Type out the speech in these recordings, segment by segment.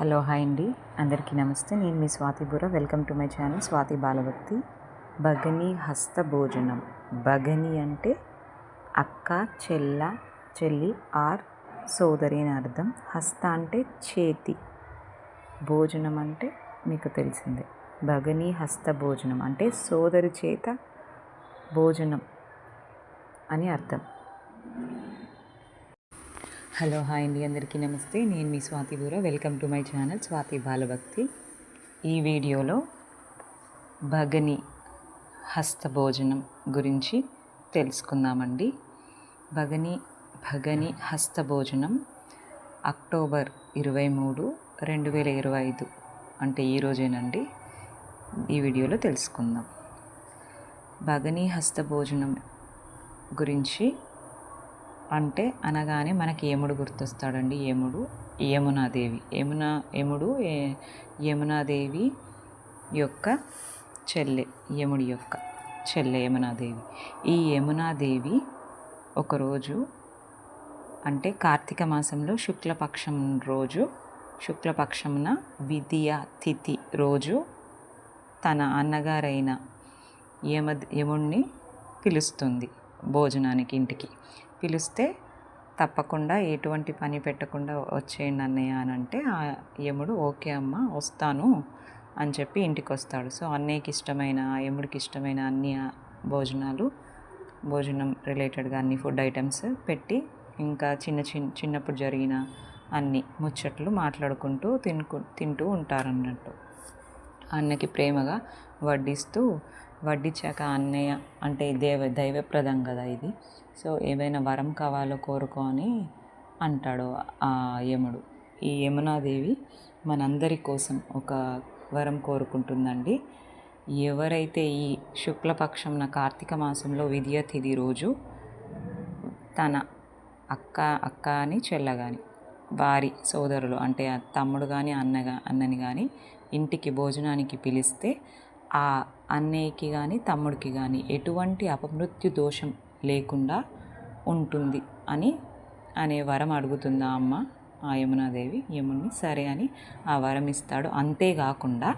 Hello hi అండి. అందరికీ నమస్తే. నేను మీ Swathi Burra. Welcome to my channel Swathi Balabhakti. భగని హస్త భోజనం. భగని అంటే అక్క చెల్ల చెల్లి ఆర్ సోదరి అని అర్థం. హస్త అంటే చేతి. భోజనం అంటే మీకు తెలిసిందే. భగని హస్త భోజనం అంటే సోదరి చేత భోజనం అని అర్థం. హలో హాయ్ అండి. అందరికీ నమస్తే. నేను మీ Swathi Burra welcome to my channel Swathi Balabhakti. ఈ వీడియోలో భగని హస్త భోజనం గురించి తెలుసుకుందామండి. భగని భగని హస్త భోజనం అక్టోబర్ ఇరవై మూడు రెండు వేల ఇరవై ఐదు అంటే ఈ రోజేనండి. ఈ వీడియోలో తెలుసుకుందాం. భగని హస్త భోజనం గురించి అంటే అనగానే మనకి యముడు గుర్తొస్తాడండి. యముడు యమునాదేవి. యమునా యముడు యమునాదేవి యొక్క చెల్లె యముడి యొక్క చెల్లె యమునాదేవి. ఈ యమునాదేవి ఒకరోజు అంటే కార్తీక మాసంలో శుక్లపక్షం రోజు శుక్లపక్షమున విధియ తిథి రోజు తన అన్నగారైన యమ యముణ్ణి పిలుస్తుంది భోజనానికి ఇంటికి. పిలిస్తే తప్పకుండా ఎటువంటి పని పెట్టకుండా వచ్చేయండి అన్నయ్య అని అంటే ఆ యముడు ఓకే అమ్మ వస్తాను అని చెప్పి ఇంటికి వస్తాడు సో అన్నయ్యకి ఇష్టమైన ఆ యముడికి ఇష్టమైన అన్ని భోజనాలు భోజనం రిలేటెడ్గా అన్ని ఫుడ్ ఐటమ్స్ పెట్టి ఇంకా చిన్న చిన్న చిన్నప్పుడు జరిగిన అన్ని ముచ్చట్లు మాట్లాడుకుంటూ తినుకు తింటూ ఉంటారన్నట్టు. అన్నకి ప్రేమగా వడ్డిస్తూ వడ్డించాక అన్నయ్య అంటే దేవ దైవప్రదం కదా ఇది. సో ఏవైనా వరం కావాలో కోరుకో అని అంటాడు ఆ యముడు. ఈ యమునాదేవి మనందరి కోసం ఒక వరం కోరుకుంటుందండి. ఎవరైతే ఈ శుక్లపక్షంన కార్తీక మాసంలో విద్యాతిథి రోజు తన అక్క అక్క అని చెల్ల కానీ వారి సోదరులు అంటే తమ్ముడు కానీ అన్నగా అన్నని కానీ ఇంటికి భోజనానికి పిలిస్తే ఆ అన్నయ్యకి కానీ తమ్ముడికి కానీ ఎటువంటి అపమృత్యు దోషం లేకుండా ఉంటుంది అని అనే వరం అడుగుతుందా అమ్మ? ఆ యమునాదేవి యముని సరే అని ఆ వరం ఇస్తాడు. అంతేకాకుండా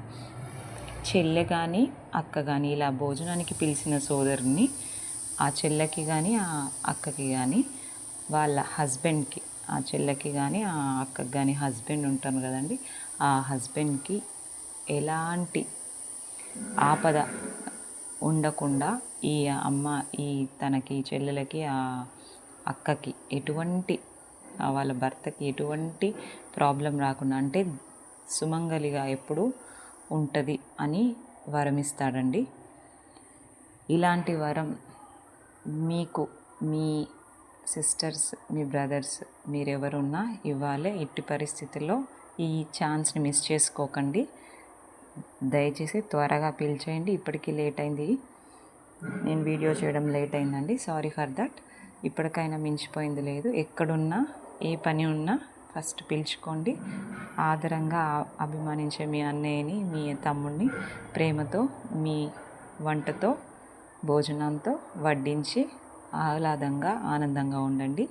చెల్లె కానీ అక్క కానీ ఇలా భోజనానికి పిలిచిన సోదరుని ఆ చెల్లెకి కానీ ఆ అక్కకి కానీ వాళ్ళ హస్బెండ్కి ఆ చెల్లెకి కానీ ఆ అక్కకి కానీ హస్బెండ్ ఉంటాను కదండి ఆ హస్బెండ్కి ఎలాంటి ఆపద ఉండకుండా ఈ అమ్మ ఈ తనకి చెల్లెలకి ఆ అక్కకి ఎటువంటి వాళ్ళ భర్తకి ఎటువంటి ప్రాబ్లం రాకుండా అంటే సుమంగలిగా ఎప్పుడు ఉంటుంది అని వరమిస్తాడండి. ఇలాంటి వరం మీకు మీ సిస్టర్స్ మీ బ్రదర్స్ మీరెవరున్నా ఇవ్వాలి. ఎట్టి పరిస్థితుల్లో ఈ ఛాన్స్ని మిస్ చేసుకోకండి. దయచేసి త్వరగా పిలిచేయండి. ఇప్పటికీ లేట్ అయింది. నేను వీడియో చేయడం లేట్ అయిందండి. Sorry for that. ఇప్పటికైనా మించిపోయింది లేదు. ఎక్కడున్నా ఏ పని ఉన్నా ఫస్ట్ పిలుచుకోండి. ఆదరంగా అభిమానించే మీ అన్నయ్యని మీ తమ్ముడిని ప్రేమతో మీ వంటతో భోజనంతో వడ్డించి ఆహ్లాదంగా ఆనందంగా ఉండండి.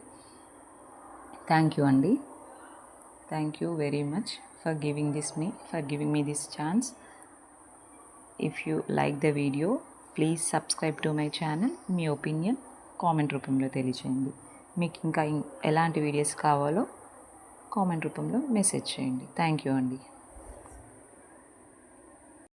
థ్యాంక్ యూ అండి. Thank you very much for giving this me for giving me this chance. If you like the video please subscribe to my channel me opinion comment రూపంలో తెలియచేయండి. మీకు ఇంకా ఇం- ఎలాంటి వీడియోస్ కావాలో కామెంట్ రూపంలో మెసేజ్ చేయండి. థ్యాంక్ యూ అండి.